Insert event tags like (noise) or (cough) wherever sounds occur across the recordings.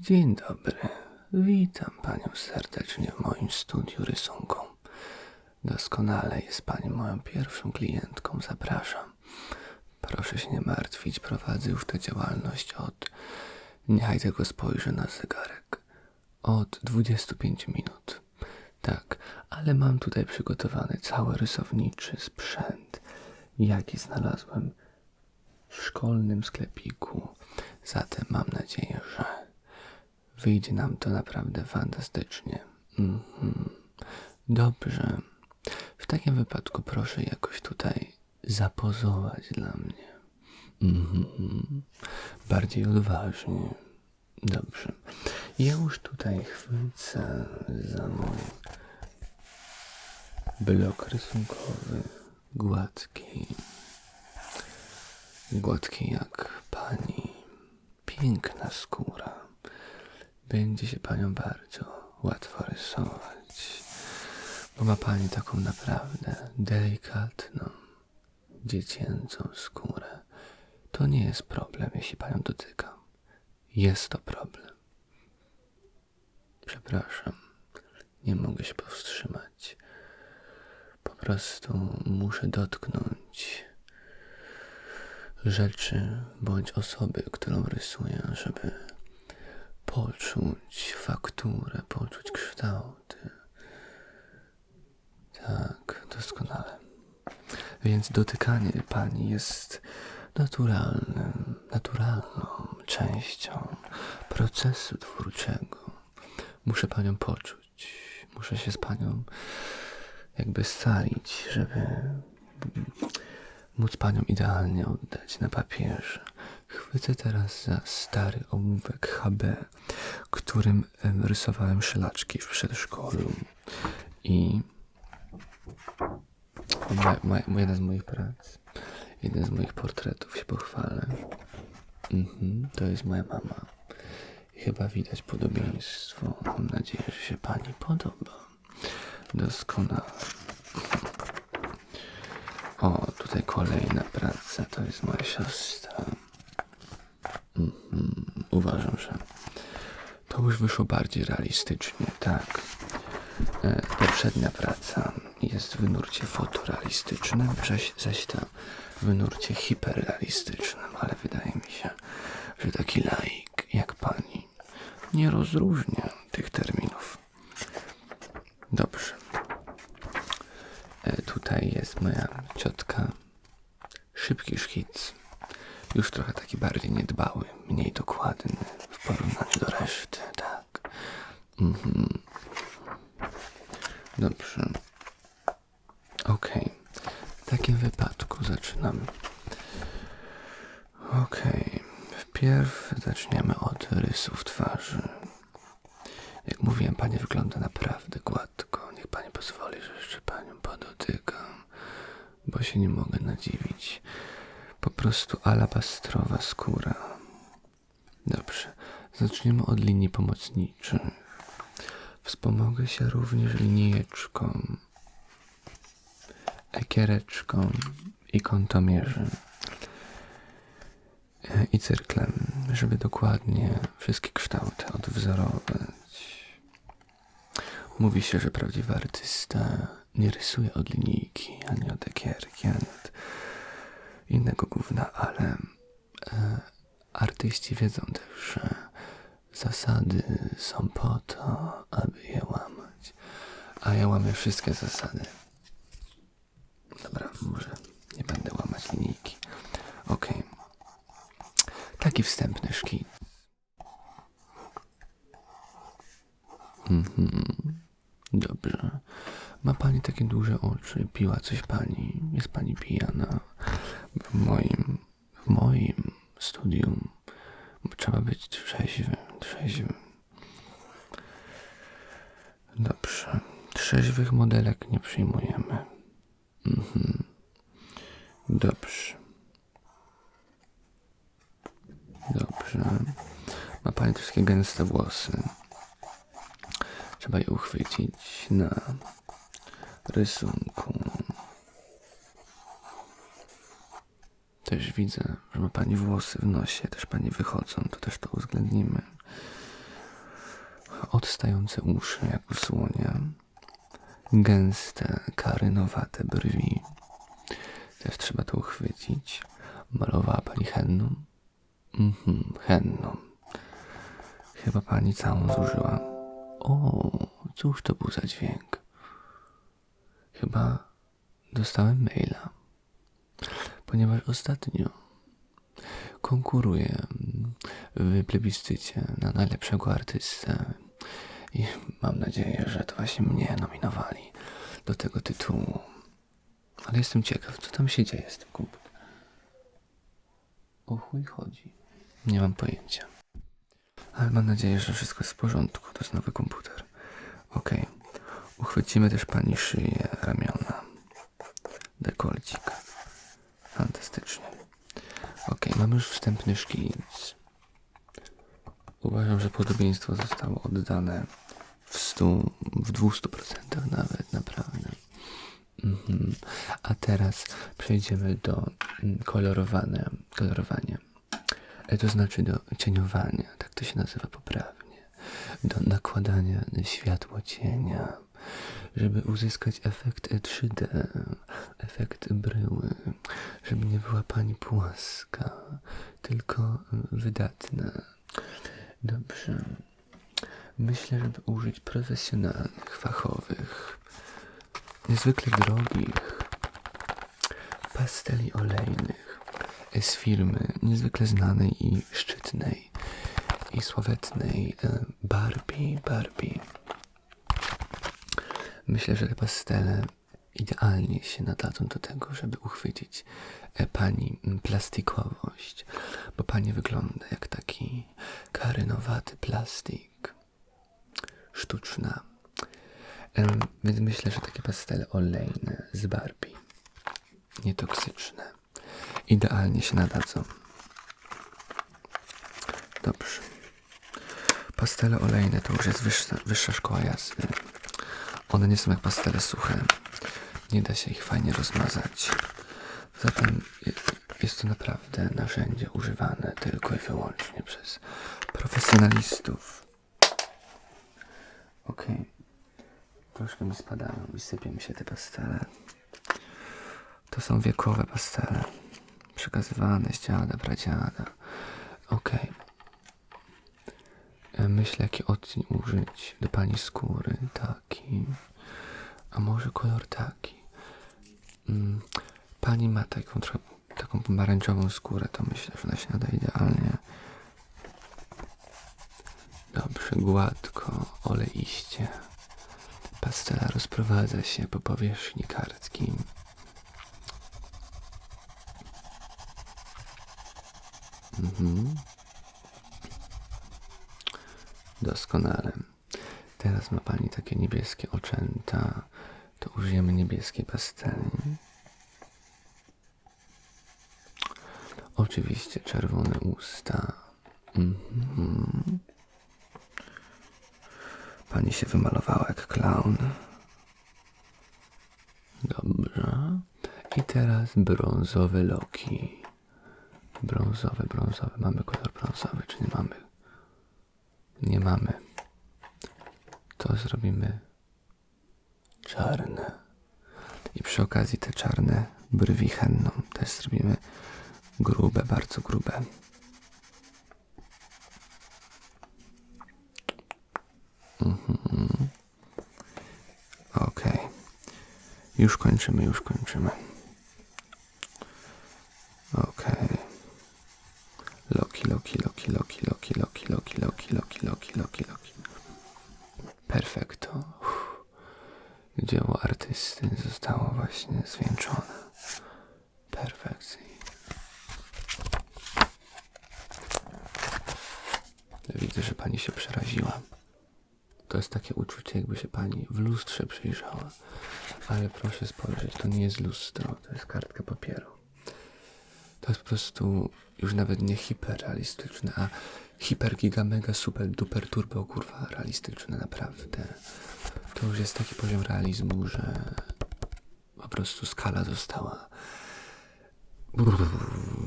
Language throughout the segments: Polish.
Dzień dobry. Witam panią serdecznie w moim studiu rysunku. Doskonale jest pani moją pierwszą klientką. Zapraszam. Proszę się nie martwić, prowadzę już tę działalność od. Niechaj tylko spojrzę na zegarek. Od 25 minut. Tak, ale mam tutaj przygotowany cały rysowniczy sprzęt, jaki znalazłem w szkolnym sklepiku. Zatem mam nadzieję, że wyjdzie nam to naprawdę fantastycznie. Mhm. Dobrze. W takim wypadku proszę jakoś tutaj zapozować dla mnie. Mhm. Bardziej odważnie. Dobrze. Ja już tutaj chwycę za mój blok rysunkowy, gładki, gładki jak pani, piękna skóra. Będzie się panią bardzo łatwo rysować, bo ma pani taką naprawdę delikatną, dziecięcą skórę. To nie jest problem, jeśli panią dotykam. Jest to problem. Przepraszam, nie mogę się powstrzymać. Po prostu muszę dotknąć rzeczy bądź osoby, którą rysuję, żeby poczuć fakturę, poczuć kształty. Tak, doskonale. Więc dotykanie pani jest naturalnym, naturalną częścią procesu twórczego. Muszę panią poczuć, muszę się z panią jakby scalić, żeby móc panią idealnie oddać na papierze. Chwycę teraz za stary ołówek HB, którym em, rysowałem szlaczki w przedszkolu i ma, ma, jeden z moich prac, jeden z moich portretów się pochwalę. Mhm, to jest moja mama. Chyba widać podobieństwo. Mam nadzieję, że się pani podoba. Doskonale. O, tutaj kolejna praca. To jest moja siostra. Mhm, uważam, że to już wyszło bardziej realistycznie, tak. E, poprzednia praca jest w nurcie fotorealistycznym, zaś, zaś ta w nurcie hiperrealistycznym, ale wydaje mi się, że taki laik jak pani nie rozróżnia tych terminów. Dobrze. E, tutaj jest moja ciotka. Szybki szkic. Już trochę taki bardziej niedbały, mniej dokładny w porównaniu do reszty, tak. Mhm. Dobrze. Okej. W takim wypadku zaczynam. Okej. Wpierw zaczniemy od rysów twarzy. Jak mówiłem, pani wygląda naprawdę gładko. Niech pani pozwoli, że jeszcze panią podotykam, bo się nie mogę nadziwić. Po prostu alabastrowa skóra. Dobrze. Zaczniemy od linii pomocniczych. Wspomogę się również linijeczką, ekiereczką i kątomierzem i cyrklem, żeby dokładnie wszystkie kształty odwzorować. Mówi się, że prawdziwy artysta nie rysuje od linijki, ani od ekierki, ani od innego gówna, ale e, artyści wiedzą też, że zasady są po to, aby je łamać. A ja łamię wszystkie zasady. Dobra, może nie będę łamać linijki. Okej. Taki wstępny szkic. Mhm. Dobrze. Ma pani takie duże oczy. Piła coś pani. Jest pani pijana. W moim, w moim studium trzeba być trzeźwym, trzeźwym. Dobrze. Trzeźwych modelek nie przyjmujemy. Mhm. Dobrze. Dobrze. Ma pani takie gęste włosy. Trzeba je uchwycić na rysunku. Też widzę, że ma pani włosy w nosie, też pani wychodzą, to też to uwzględnimy. odstające uszy jak u słonia, gęste, karynowate brwi. Też trzeba to uchwycić. Malowała pani henną? Mhm, henną. Chyba pani całą zużyła. O, cóż to był za dźwięk? Chyba dostałem maila, ponieważ ostatnio konkuruję w plebiscycie na najlepszego artystę i mam nadzieję, że to właśnie mnie nominowali do tego tytułu. Ale jestem ciekaw, co tam się dzieje z tym komputerem. O chuj chodzi. Nie mam pojęcia. Ale mam nadzieję, że wszystko jest w porządku. To jest nowy komputer. Okej. Uchwycimy też pani szyję, ramiona. Dekolcik. Fantastycznie. Okej, mamy już wstępny szkic. Uważam, że podobieństwo zostało oddane w stu, w 200% nawet, naprawdę. Mhm. A teraz przejdziemy do mm, kolorowania. kolorowania. E, To znaczy do cieniowania, tak to się nazywa poprawnie. Do nakładania światła cienia, żeby uzyskać efekt 3D, efekt bryły, żeby nie była pani płaska, tylko wydatna. Dobrze. Myślę, żeby użyć profesjonalnych, fachowych, niezwykle drogich pasteli olejnych z firmy niezwykle znanej i szczytnej i sławetnej e, Barbie. Barbie. Myślę, że te pastele idealnie się nadadzą do tego, żeby uchwycić e, pani plastikowość, bo pani wygląda jak taki karynowaty plastik. Sztuczna. Więc myślę, że takie pastele olejne z Barbie, nietoksyczne, idealnie się nadadzą. Dobrze. Pastele olejne to już jest wyższa, wyższa szkoła jazdy. One nie są jak pastele suche. Nie da się ich fajnie rozmazać. Zatem je- jest to naprawdę narzędzie używane tylko i wyłącznie przez profesjonalistów. Okej. Troszkę mi spadają i sypią mi się te pastele. To są wiekowe pastele. Przekazywane z dziada, pradziada. Okej. E, Myślę, jaki odcień użyć do pani skóry. Taki. A może kolor taki. Mm, Pani ma taką trochę taką pomarańczową skórę, to myślę, że ona się nada idealnie. Dobrze, gładko, oleiście. Pastela rozprowadza się po powierzchni kartki. Mhm. Doskonale. Teraz ma Pani takie niebieskie oczęta. To użyjemy niebieskiej pasteli. Oczywiście czerwone usta. Mhm. Pani się wymalowała jak klaun. Dobrze. I teraz brązowe loki. Brązowe, brązowe. Mamy kolor brązowy, czy nie mamy? Nie mamy. To zrobimy czarne. I przy okazji te czarne brwi henną też zrobimy grube, bardzo grube. Mhm. Okej. Już kończymy, już kończymy. Okej. Loki, loki, loki, loki, loki, loki, loki, loki, loki, loki, loki. Perfekto. Dzieło artysty zostało właśnie zwieńczone. Perfekcyjnie. Widzę, że pani się przeraziła. To jest takie uczucie, jakby się pani w lustrze przyjrzała. Ale proszę spojrzeć, to nie jest lustro, to jest kartka papieru. To jest po prostu już nawet nie hiperrealistyczne, a hiper, giga, mega, super, duper, turbo, kurwa, realistyczne, naprawdę. To już jest taki poziom realizmu, że po prostu skala została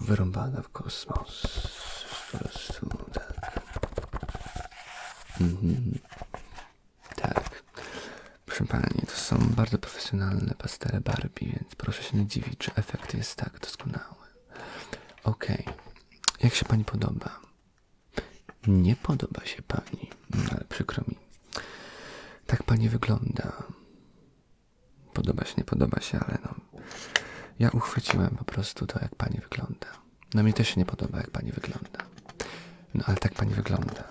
wyrąbana w kosmos. Po prostu tak. Mhm. są bardzo profesjonalne pastele Barbie, więc proszę się nie dziwić, że efekt jest tak doskonały. Okej, jak się pani podoba? Nie podoba się pani, no, ale przykro mi. Tak pani wygląda. Podoba się, nie podoba się, ale no. Ja uchwyciłem po prostu to, jak pani wygląda. No mi też się nie podoba, jak pani wygląda. No ale tak pani wygląda.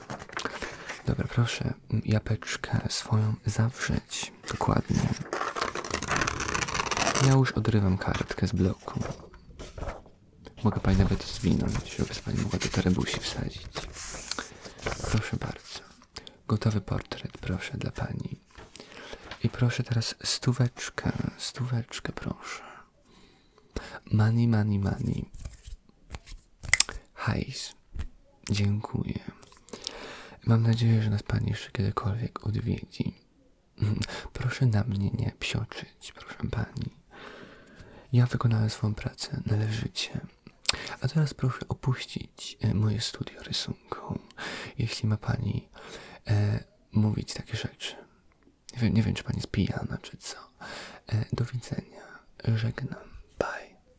Dobra, proszę japeczkę swoją zawrzeć dokładnie. Ja już odrywam kartkę z bloku. Mogę pani nawet zwinąć, żeby pani mogła do torebusi wsadzić. Proszę bardzo. Gotowy portret, proszę, dla pani. I proszę teraz stóweczkę, stóweczkę, proszę. Money, money, money. Hajs. Dziękuję. Mam nadzieję, że nas pani jeszcze kiedykolwiek odwiedzi. (laughs) Proszę na mnie nie psioczyć, proszę pani. Ja wykonałem swoją pracę należycie. A teraz proszę opuścić e, moje studio rysunku, jeśli ma pani e, mówić takie rzeczy. Nie wiem, nie wiem, czy pani jest pijana, czy co. E, do widzenia. Żegnam.